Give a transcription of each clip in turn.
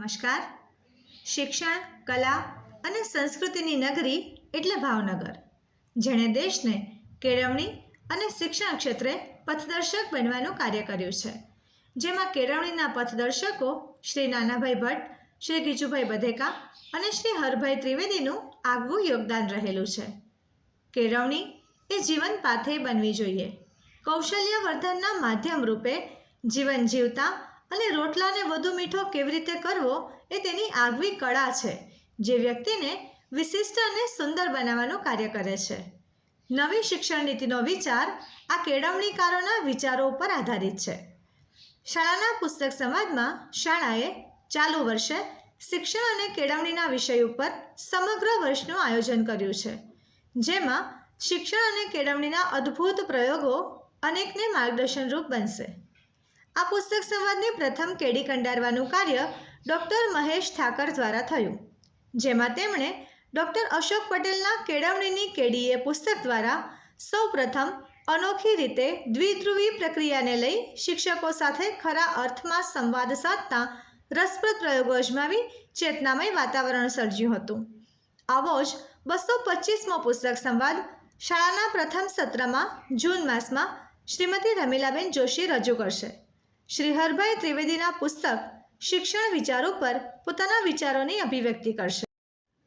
નમસ્કાર. શિક્ષણ, કલા અને સંસ્કૃતિની નગરી એટલે ભાવનગર, જેણે દેશને કેળવણી અને શિક્ષણ ક્ષેત્રે પથદર્શક બનવાનું કાર્ય કર્યું છે. જેમાં કેળવણીના પથદર્શકો શ્રી નાનાભાઈ ભટ્ટ, શ્રી ગીજુભાઈ બધેકા અને શ્રી હરભાઈ ત્રિવેદીનું આગવું યોગદાન રહેલું છે. કેળવણી એ જીવન પાથેય બનવી જોઈએ. કૌશલ્ય વર્ધનના માધ્યમ રૂપે જીવન જીવતા અને રોટલાને વધુ મીઠો કેવી રીતે કરવો એ તેની આગવી કળા છે, જે વ્યક્તિને વિશિષ્ટ અને સુંદર બનાવવાનું કાર્ય કરે છે. નવી શિક્ષણ નીતિનો વિચાર આ કેળવણીકારોના વિચારો ઉપર આધારિત છે. શાળાના પુસ્તક સમાજમાં શાળાએ ચાલુ વર્ષે શિક્ષણ અને કેળવણીના વિષય ઉપર સમગ્ર વર્ષનું આયોજન કર્યું છે, જેમાં શિક્ષણ અને કેળવણીના અદ્ભુત પ્રયોગો અનેકને માર્ગદર્શનરૂપ બનશે. આ પુસ્તક સંવાદની પ્રથમ કેડી કંડારવાનું કાર્ય ડૉક્ટર મહેશ ઠાકર દ્વારા થયું, જેમાં તેમણે ડૉક્ટર અશોક પટેલના કેળવણીની કેડીએ પુસ્તક દ્વારા સૌ પ્રથમ અનોખી રીતે દ્વિધ્રુવી પ્રક્રિયાને લઈ શિક્ષકો સાથે ખરા અર્થમાં સંવાદ સાધતા રસપ્રદ પ્રયોગો અજમાવી ચેતનામય વાતાવરણ સર્જ્યું હતું. આવો જ બસો પચીસમો પુસ્તક સંવાદ શાળાના પ્રથમ સત્રમાં જૂન માસમાં શ્રીમતી રમીલાબેન જોશી રજૂ કરશે. શ્રી હરભાઈ ત્રિવેદીના પુસ્તક શિક્ષણ વિચારો પર પોતાના વિચારોની અભિવ્યક્તિ કરશે.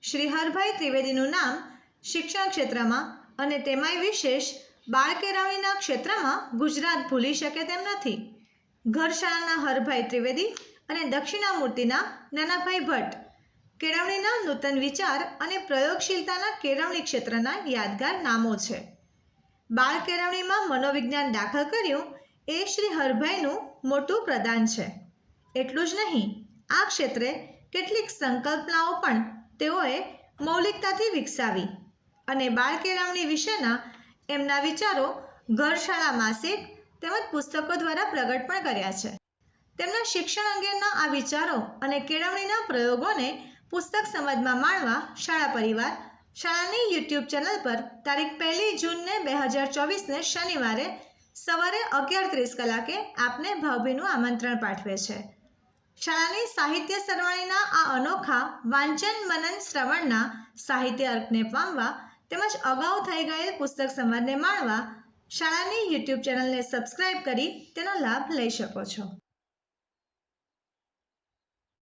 શ્રી હરભાઈ ત્રિવેદીનું નામ શિક્ષણ ક્ષેત્રમાં અને તેમાંય વિશેષ બાળ કેળવણીના ક્ષેત્રમાં ગુજરાત ભૂલી શકે તેમ નથી. ઘરશાળાના હરભાઈ ત્રિવેદી અને દક્ષિણામૂર્તિના નાનાભાઈ ભટ્ટ કેળવણીના નૂતન વિચાર અને પ્રયોગશીલતાના કેળવણી ક્ષેત્રના યાદગાર નામો છે. બાળ કેળવણીમાં મનોવિજ્ઞાન દાખલ કર્યું એ શ્રી હરભાઈનું મોટું પ્રદાન છે. એટલું જ નહીં, આ ક્ષેત્રે કેટલીક સંકલ્પનાઓ પણ તેઓએ મૌલિકતાથી વિકસાવી અને બાળ કેળવણી વિશેના એમના વિચારો ઘરશાળા માસિક તેમજ પુસ્તકો દ્વારા પ્રગટ પણ કર્યા છે. તેમના શિક્ષણ અંગેના આ વિચારો અને કેળવણીના પ્રયોગોને પુસ્તક સમાજમાં માણવા શાળા પરિવાર શાળાની યુટ્યુબ ચેનલ પર તારીખ પહેલી જૂનને બે હજાર ચોવીસને શનિવારે સવારે અગિયાર ત્રીસ કલાકે આપને ભાવભીનું આમંત્રણ પાઠવે છે. શાળાની સાહિત્ય સરવાણીના આ અનોખા વાંચન મનન શ્રવણના સાહિત્ય અર્કને પામવા તેમજ અગાઉ થઈ ગયેલ પુસ્તક સંવાદને માણવા શાળાની યુટ્યુબ ચેનલને સબસ્ક્રાઇબ કરી તેનો લાભ લઈ શકો છો.